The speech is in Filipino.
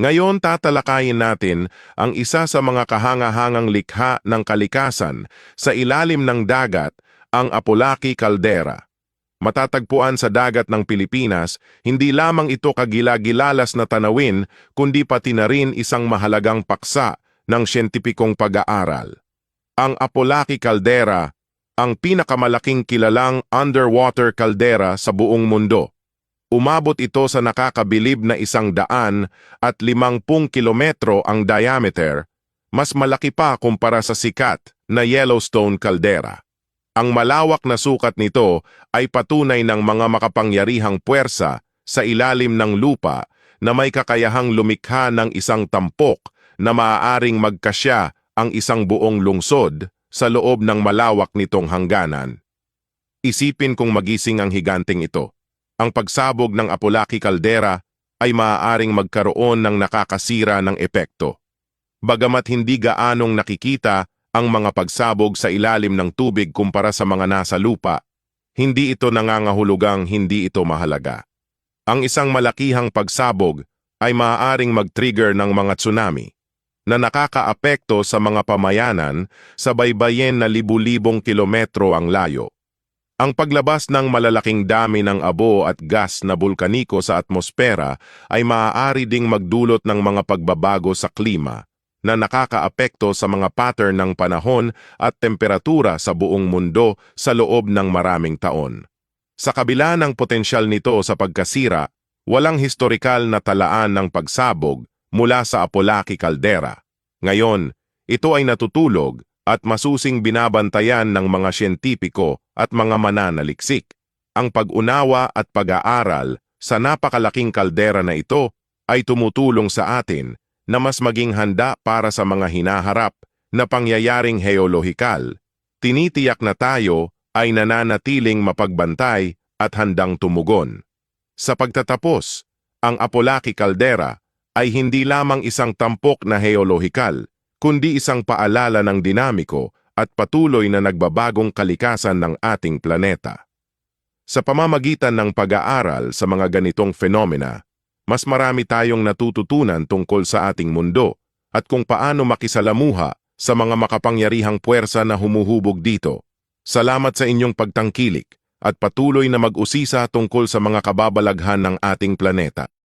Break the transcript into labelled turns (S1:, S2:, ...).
S1: Ngayon tatalakayin natin ang isa sa mga kahangahangang likha ng kalikasan sa ilalim ng dagat, ang Apolaki Caldera. Matatagpuan sa dagat ng Pilipinas, hindi lamang ito kagilagilalas na tanawin, kundi pati na rin isang mahalagang paksa ng siyentipikong pag-aaral. Ang Apolaki Caldera, ang pinakamalaking kilalang underwater caldera sa buong mundo. Umabot ito sa nakakabilib na isang daan at limangpung kilometro ang diameter, mas malaki pa kumpara sa sikat na Yellowstone caldera. Ang malawak na sukat nito ay patunay ng mga makapangyarihang puwersa sa ilalim ng lupa na may kakayahang lumikha ng isang tampok na maaaring magkasya ang isang buong lungsod sa loob ng malawak nitong hangganan. Isipin kung magising ang higanting ito ang pagsabog ng Apolaki Caldera ay maaaring magkaroon ng nakakasira ng epekto. Bagamat hindi gaanong nakikita ang mga pagsabog sa ilalim ng tubig kumpara sa mga nasa lupa, hindi ito nangangahulugang hindi ito mahalaga. Ang isang malakihang pagsabog ay maaaring mag-trigger ng mga tsunami na nakakaapekto sa mga pamayanan sa baybayin na libu-libong kilometro ang layo. Ang paglabas ng malalaking dami ng abo at gas na bulkaniko sa atmosfera ay maaari ding magdulot ng mga pagbabago sa klima na nakakaapekto sa mga pattern ng panahon at temperatura sa buong mundo sa loob ng maraming taon. Sa kabila ng potensyal nito sa pagkasira, walang historikal na talaan ng pagsabog mula sa Apolaki Caldera. Ngayon, ito ay natutulog at masusing binabantayan ng mga siyentipiko at mga mananaliksik. Ang pag-unawa at pag-aaral sa napakalaking kaldera na ito ay tumutulong sa atin na mas maging handa para sa mga hinaharap na pangyayaring heolohikal. Tinitiyak na tayo ay nananatiling mapagbantay at handang tumugon. Sa pagtatapos, ang Apolaki Caldera ay hindi lamang isang tampok na heolohikal, kundi isang paalala ng dinamiko at patuloy na nagbabagong kalikasan ng ating planeta. Sa pamamagitan ng pag-aaral sa mga ganitong fenomena, mas marami tayong natututunan tungkol sa ating mundo at kung paano makisalamuha sa mga makapangyarihang puwersa na humuhubog dito. Salamat sa inyong pagtangkilik at patuloy na mag-usisa tungkol sa mga kababalaghan ng ating planeta.